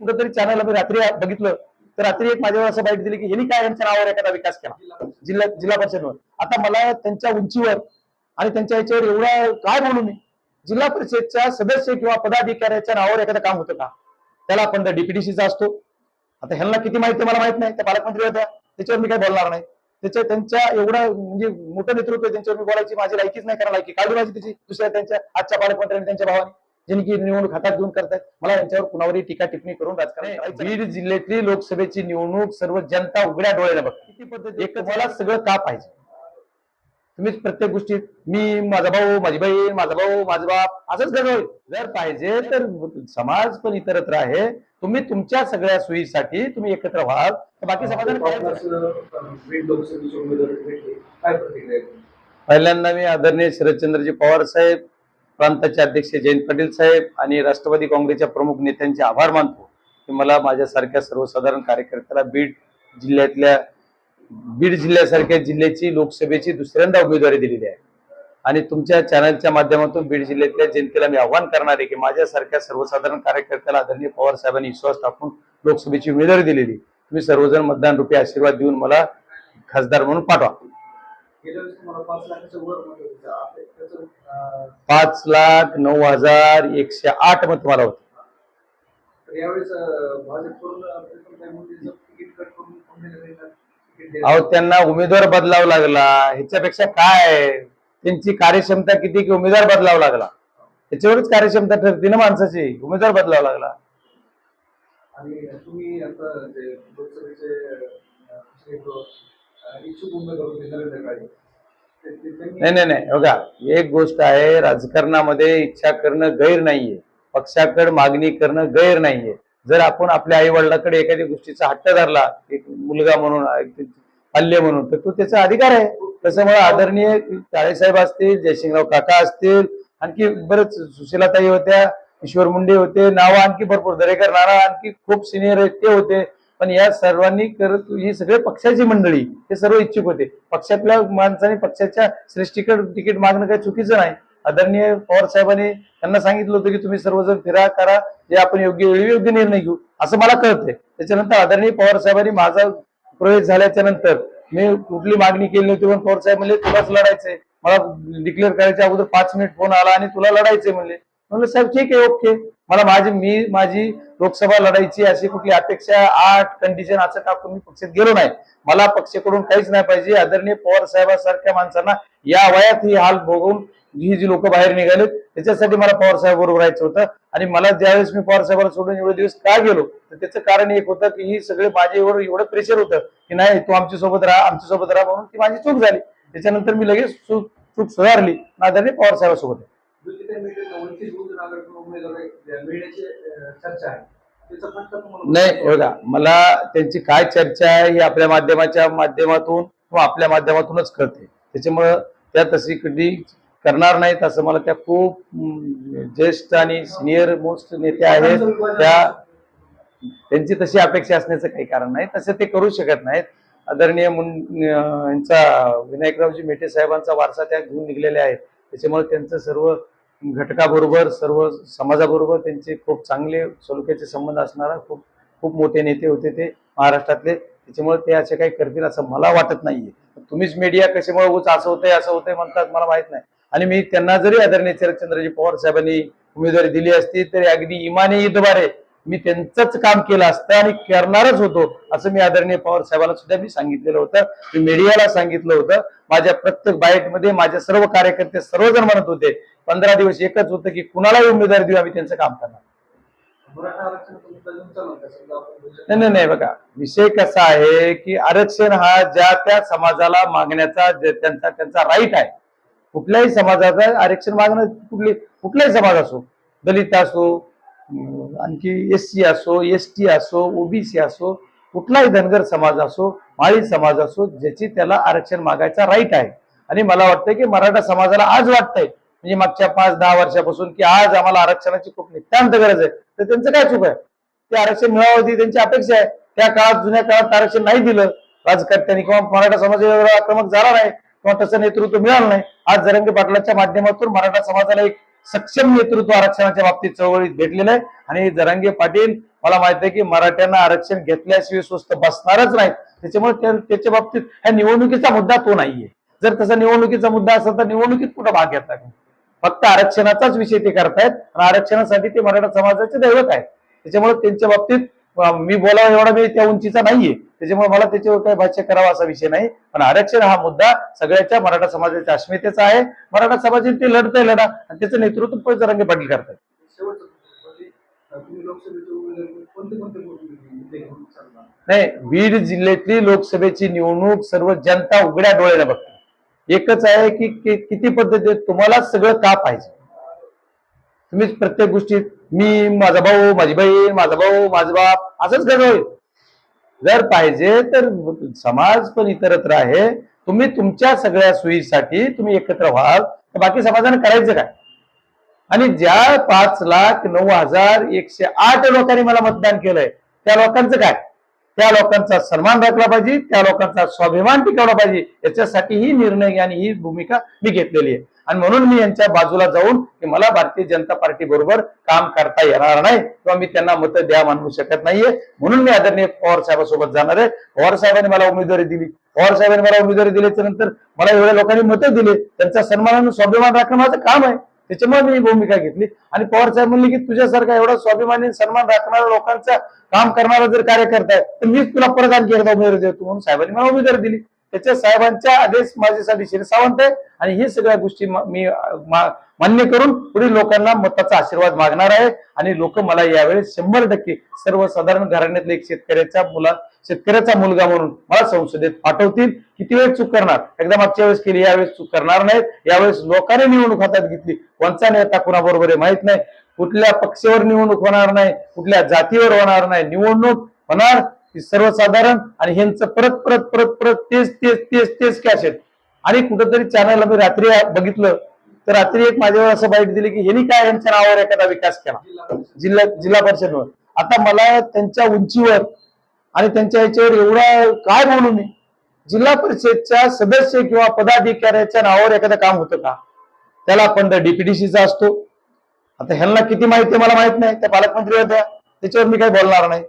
कुठंतरी चॅनल मी रात्री बघितलं तर रात्री एक माझ्यावर असं बाईट दिली की यांनी काय यांच्या नावावर एखादा विकास केला. जिल्हा जिल्हा परिषदवर. आता मला त्यांच्या उंचीवर आणि त्यांच्या याच्यावर एवढा काय बोलू मी? जिल्हा परिषदच्या सदस्य किंवा पदाधिकाऱ्याच्या नावावर एखादं काम होतं का? त्याला आपण डीपीडीसीचा असतो. आता ह्यांना किती माहिती मला माहीत नाही. त्या पालकमंत्री होत्या त्याच्यावर मी काय बोलणार नाही. त्याच्या त्यांच्या एवढा म्हणजे मोठं नेतृत्व त्यांच्यावर मी बोलायची माझी लायकीच नाही करायला लायकी काढली माझी त्याची दुसऱ्या त्यांच्या आजच्या पालकमंत्र्यांनी त्यांच्या भावाने. की निवडणूक हातात घेऊन करतायत मला यांच्यावर कुणावरही टीका टिप्पणी करून राजकारण. बीड जिल्ह्यातली लोकसभेची निवडणूक सर्व जनता उघड्या डोळ्याला बघते. किती पद्धती एक तुम्हाला सगळं का पाहिजे? तुम्हीच प्रत्येक गोष्टीत मी माझा भाऊ माझी बहीण माझा भाऊ माझा बाप असंच घडवलं होईल. जर पाहिजे तर समाज पण इतरत्र आहे. तुम्ही तुमच्या सगळ्या सोयीसाठी तुम्ही एकत्र व्हाल तर बाकी समाजाने आहे? पहिल्यांदा मी आदरणीय शरदचंद्रजी पवार साहेब प्रांताचे अध्यक्ष जयंत पाटील साहेब आणि राष्ट्रवादी काँग्रेसच्या प्रमुख नेत्यांचे आभार मानतो की मला माझ्यासारख्या सर्वसाधारण कार्यकर्त्याला बीड जिल्ह्यातल्या बीड जिल्ह्यासारख्या जिल्ह्याची लोकसभेची दुसऱ्यांदा उमेदवारी दिलेली आहे. आणि तुमच्या चॅनलच्या माध्यमातून बीड जिल्ह्यातल्या जनतेला मी आव्हान करणार आहे की माझ्यासारख्या सर्वसाधारण कार्यकर्त्याला आदरणीय पवार साहेबांनी विश्वास टाकून लोकसभेची उमेदवारी दिलेली. तुम्ही सर्वजण मतदान रुपये आशीर्वाद देऊन मला खासदार म्हणून पाठवा. पाच लाख नऊ हजार एकशे आठ मत मला होते? अहो त्यांना उमेदवार बदलावा लागला. ह्याच्यापेक्षा काय? त्यांची कार्यक्षमता किती की उमेदवार बदलावा लागला? त्याच्यावरच कार्यक्षमता ठरते ना माणसाची. उमेदवार बदलावा लागला. आणि तुम्ही आता जे लोकसभेचे इच्छुक उमेदवार नाही नाही नाही. बघा एक गोष्ट आहे राजकारणामध्ये इच्छा करणं गैर नाहीये. पक्षाकडे मागणी करणं गैर नाहीये. जर आपण आपल्या आई वडिलांकडे एखाद्या गोष्टीचा हट्ट धरला एक मुलगा म्हणून पाल्य म्हणून तर तो त्याचा अधिकार आहे. त्याच्यामुळे आदरणीय काळेसाहेब असतील जयसिंगराव काका असतील आणखी बरेच सुशीलाताई होत्या ईश्वर मुंडे होते नावं आणखी भरपूर दरेकर नाना आणखी खूप सिनियर ते होते. पण या सर्वांनी करत ही सगळे पक्षाची मंडळी हे सर्व इच्छुक होते. पक्षातल्या माणसाने पक्षाच्या श्रेष्ठीकडे तिकीट मागणं काही चुकीचं नाही. आदरणीय पवार साहेबांनी त्यांना सांगितलं होतं की तुम्ही सर्वजण फिरा करा जे आपण योग्य वेळी योग्य निर्णय घेऊ असं मला कळतंय. त्याच्यानंतर आदरणीय पवार साहेबांनी माझा प्रवेश झाल्याच्यानंतर मी कुठली मागणी केली नव्हती पण पवार साहेब म्हणले तुलाच लढायचंय. मला डिक्लेअर करायच्या अगोदर पाच मिनिट फोन आला आणि तुला लढायचंय म्हणले. म्हणलं साहेब ठीक आहे ओके मला माझी मी माझी लोकसभा लढायची अशी कुठली अपेक्षा आठ कंडिशन असं टाकून मी पक्षात गेलो नाही. मला पक्षाकडून काहीच नाही पाहिजे. आदरणीय पवार साहेबांसारख्या माणसांना या वयात ही हाल भोगून ही जी लोक बाहेर निघालेत त्याच्यासाठी मला पवार साहेब बरोबर राहायचं होतं. आणि मला ज्यावेळेस मी पवार साहेबांना सोडून एवढे दिवस का गेलो तर त्याचं कारण एक होतं की ही सगळे माझ्यावर एवढं एवढं प्रेशर होतं की नाही तू आमच्यासोबत राहा आमच्यासोबत राहा म्हणून ती माझी चूक झाली. त्याच्यानंतर मी लगेच चूक चूक सुधारली. आदरणीय पवार साहेबांसोबत. नाही बघा मला त्यांची काय चर्चा आहे ही आपल्या माध्यमाच्या माध्यमातून किंवा आपल्या माध्यमातूनच कळते. त्याच्यामुळं त्या तशी कधी करणार नाहीत असं मला त्या खूप ज्येष्ठ आणि सिनियर मोस्ट नेते आहेत त्या त्यांची तशी अपेक्षा असण्याचं काही कारण नाही. तसं ते करू शकत नाहीत. आदरणीय मुन यांचा विनायकरावजी मेटे साहेबांचा वारसा त्या घेऊन निघलेल्या आहेत. त्याच्यामुळे त्यांचं सर्व घटकाबरोबर सर्व समाजाबरोबर त्यांचे खूप चांगले सलोख्याचे संबंध असणारा खूप खूप मोठे नेते होते ते महाराष्ट्रातले. त्याच्यामुळे ते असे काही करतील असं मला वाटत नाहीये. तुम्हीच मीडिया कशामुळे उच असं होतंय असं होतंय म्हणतात मला माहीत नाही. आणि मी त्यांना जरी आदरणीय शरदचंद्रजी पवार साहेबांनी उमेदवारी दिली असती तरी अगदी इमाने ईदबारे मी त्यांचंच काम केलं असतं आणि करणारच होतो असं मी आदरणीय पवार साहेबांना सुद्धा मी सांगितलेलं होतं. मी मीडियाला सांगितलं होतं. माझ्या प्रत्येक बाईटमध्ये माझे सर्व कार्यकर्ते सर्वजण म्हणत होते पंधरा दिवस एकच होतं की कुणालाही उमेदवारी देऊ आम्ही त्यांचं काम करणार. नाही नाही नाही बघा विषय कसा आहे की आरक्षण हा ज्या त्या समाजाला मागण्याचा त्यांचा त्यांचा राईट आहे. कुठल्याही समाजाचा आरक्षण मागणं कुठली कुठलाही समाज असो दलित असो आणखी एस सी असो एस टी असो ओबीसी असो कुठलाही धनगर समाज असो माळी समाज असो ज्याची त्याला आरक्षण मागायचा राईट आहे. आणि मला वाटतं की मराठा समाजाला आज वाटतंय म्हणजे मागच्या पाच दहा वर्षापासून की आज आम्हाला आरक्षणाची खूप नित्यांत गरज आहे. तर त्यांचं काय चूक आहे? ते आरक्षण मिळावं ती त्यांची अपेक्षा आहे. त्या काळात जुन्या काळात आरक्षण नाही दिलं. राजकर्त्यांनी किंवा मराठा समाज एवढा आक्रमक झाला नाही किंवा तसं नेतृत्व मिळालं नाही. आज जरंगे पाटलाच्या माध्यमातून मराठा समाजाला एक सक्षम नेतृत्व आरक्षणाच्या बाबतीत चळवळीत भेटलेलं आहे. आणि जरांगे पाटील मला माहीत आहे की मराठ्यांना आरक्षण घेतल्याशिवाय स्वस्त बसणारच नाही त्याच्यामुळे त्या- त्याच्या बाबतीत ह्या निवडणुकीचा मुद्दा तो नाहीये. जर तसा निवडणुकीचा मुद्दा असेल तर निवडणुकीत कुठं भाग घेतला नाही फक्त आरक्षणाचाच विषय ते करतायत आणि आरक्षणासाठी ते मराठा समाजाचे दैवत आहेत. त्याच्यामुळे त्यांच्या बाबतीत मी बोलावं एवढा मी त्या उंचीचा नाहीये. त्याच्यामुळे मला त्याच्यावर काही भाष्य करावा असा विषय नाही. पण आरक्षण हा मुद्दा सगळ्याच्या मराठा समाजाच्या अस्मितेचा आहे. मराठा समाजाने ते लढतंय लढा आणि त्याचं नेतृत्व पण जरांगे पाटील करतात. नाही बीड जिल्ह्यातली लोकसभेची निवडणूक सर्व जनता उघड्या डोळ्याला बघते. एकच आहे की कि- किती पद्धती तुम्हाला सगळं का पाहिजे? तुम्ही प्रत्येक गोष्टीत मी माझा भाऊ माझी बहीण माझा भाऊ माझा बाप असंच कसं होईल जर पाहिजे तर समाज पण इतरत्र आहे. तुम्ही तुमच्या सगळ्या सोयीसाठी तुम्ही एकत्र व्हाल तर बाकी समाजाने करायचं काय? आणि ज्या पाच लाख नऊ हजार एकशे आठ लोकांनी मला मतदान केलंय त्या लोकांचं काय? त्या लोकांचा सन्मान राखला पाहिजे त्या लोकांचा स्वाभिमान टिकवला पाहिजे. याच्यासाठी ही निर्णय आणि ही भूमिका मी घेतलेली आहे. आणि म्हणून मी यांच्या बाजूला जाऊन की मला भारतीय जनता पार्टी बरोबर काम करता येणार नाही किंवा मी त्यांना मतं द्या मानवू शकत नाहीये. म्हणून मी आदरणीय पवार साहेबांसोबत जाणार आहे. पवार साहेबांनी मला उमेदवारी दिली. पवार साहेबांनी मला उमेदवारी दिल्याच्या नंतर मला एवढ्या लोकांनी मतं दिले. त्यांचा सन्मान आणि स्वाभिमान राखणं माझं काम आहे. त्याच्यामुळे मी ही भूमिका घेतली. आणि पवार साहेब म्हणले की तुझ्यासारखा एवढा स्वाभिमानी सन्मान राखणाऱ्या लोकांचा काम करणारा जर कार्यकर्ता आहे तर मीच तुला परत आणखी एकदा उमेदवारी देतो. म्हणून साहेबांनी मला उमेदवारी दिली. त्याच्या साहेबांच्या आदेश माझ्यासाठी शिरसावंत आहे. आणि हे सगळ्या गोष्टी मी मान्य करून पुढील लोकांना मताचा आशीर्वाद मागणार आहे. आणि लोक मला यावेळेस शंभर टक्के सर्वसाधारण घराण्यातले एक शेतकऱ्याच्या मुला शेतकऱ्याचा मुलगा म्हणून मला संसदेत पाठवतील. किती वेळ चूक करणार? एकदा मागच्या वेळेस केली यावेळेस चूक करणार नाहीत. यावेळेस लोकांनी निवडणूक हातात घेतली. कोणचा नेता कुणाबरोबर आहे माहीत नाही. कुठल्या पक्षावर निवडणूक होणार नाही कुठल्या जातीवर होणार नाही. निवडणूक होणार ती सर्वसाधारण आणि ह्यांचं परत परत परत परत तेच तेच तेच तेच कॅसेट आणि कुठंतरी चॅनलला मी रात्री बघितलं. तर रात्री एक माझ्यावर असं बाईट दिली की ह्यांनी काय यांच्या नावावर एखादा विकास केला. जिल्हा परिषद जिल्हा परिषदवर. आता मला त्यांच्या उंचीवर आणि त्यांच्या याच्यावर एवढा काय बोलू मी? जिल्हा परिषदच्या सदस्य किंवा पदाधिकाऱ्याच्या नावावर एखादं काम होतं का? त्याला आपण डीपीडीसीचा असतो. आता ह्यांना किती माहिती आहे मला माहीत नाही. त्या पालकमंत्री होत्या. त्याच्यावर मी काही बोलणार नाही.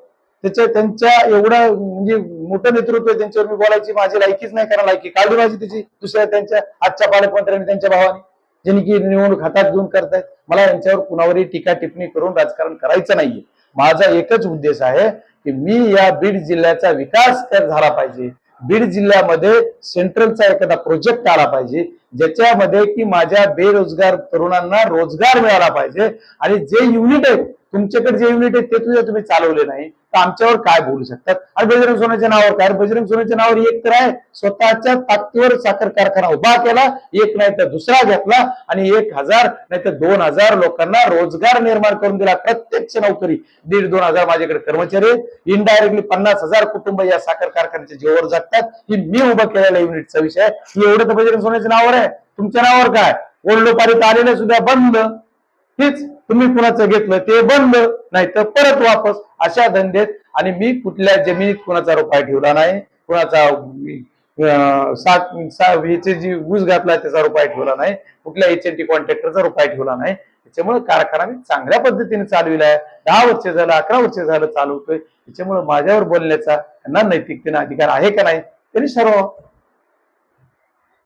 त्याच्या त्यांच्या एवढं म्हणजे मोठं नेतृत्व त्यांच्यावर मी बोलायची माझी लायकीच नाही कारण लायकी काढली माझी त्याची दुसऱ्या त्यांच्या आजच्या पालकमंत्र्यांनी त्यांच्या भावाने. ज्यांनी की निवडणूक हातात घेऊन करतायत मला यांच्यावर कुणावरही टीका टिप्पणी करून राजकारण करायचं नाहीये. माझा एकच उद्देश आहे की मी या बीड जिल्ह्याचा विकास तर झाला पाहिजे. बीड जिल्ह्यामध्ये सेंट्रलचा एखादा प्रोजेक्ट आला पाहिजे ज्याच्यामध्ये की माझ्या बेरोजगार तरुणांना रोजगार मिळाला पाहिजे आणि जे युनिट आहेत तुमच्याकडे जे युनिट आहे ते तुझ्या तुम्ही चालवले नाही तर आमच्यावर काय बोलू शकतात? आणि बजरंग सोन्याच्या नावावर काय? बजरंग सोन्याच्या नावावर एक तर आहे स्वतःच्या ताकदीवर साखर कारखाना उभा केला एक नाही तर दुसरा घेतला आणि एक हजार नाही तर दोन हजार लोकांना रोजगार निर्माण करून दिला. प्रत्यक्ष नोकरी दीड दोन हजार माझ्याकडे कर्मचारी इनडायरेक्टली पन्नास हजार कुटुंब या साखर कारखान्याच्या जीवावर जगतात. ही मी उभा केलेल्या युनिटचा विषय आहे. एवढं तर बजरंग सोन्याच्या नावावर आहे. तुमच्या नावावर काय? ओल्डोपारीत आलेलं सुद्धा बंद. हेच तुम्ही कुणाचं घेतलं ते बंद नाही तर परत वापस अशा धंदेत. आणि मी कुठल्या जमिनीत कुणाचा रुपये ठेवला नाही. कुणाचा सात याचे जी ऊस घातला त्याचा रुपया ठेवला नाही. कुठल्या एच एन टी कॉन्ट्रॅक्टरचा रुपया ठेवला नाही. त्याच्यामुळे कारखाना मी चांगल्या पद्धतीने चालविलाय दहा वर्ष झालं अकरा वर्ष झालं चालवतोय. त्याच्यामुळे माझ्यावर बोलण्याचा त्यांना नैतिकतेने अधिकार आहे का नाही? तरी सर्व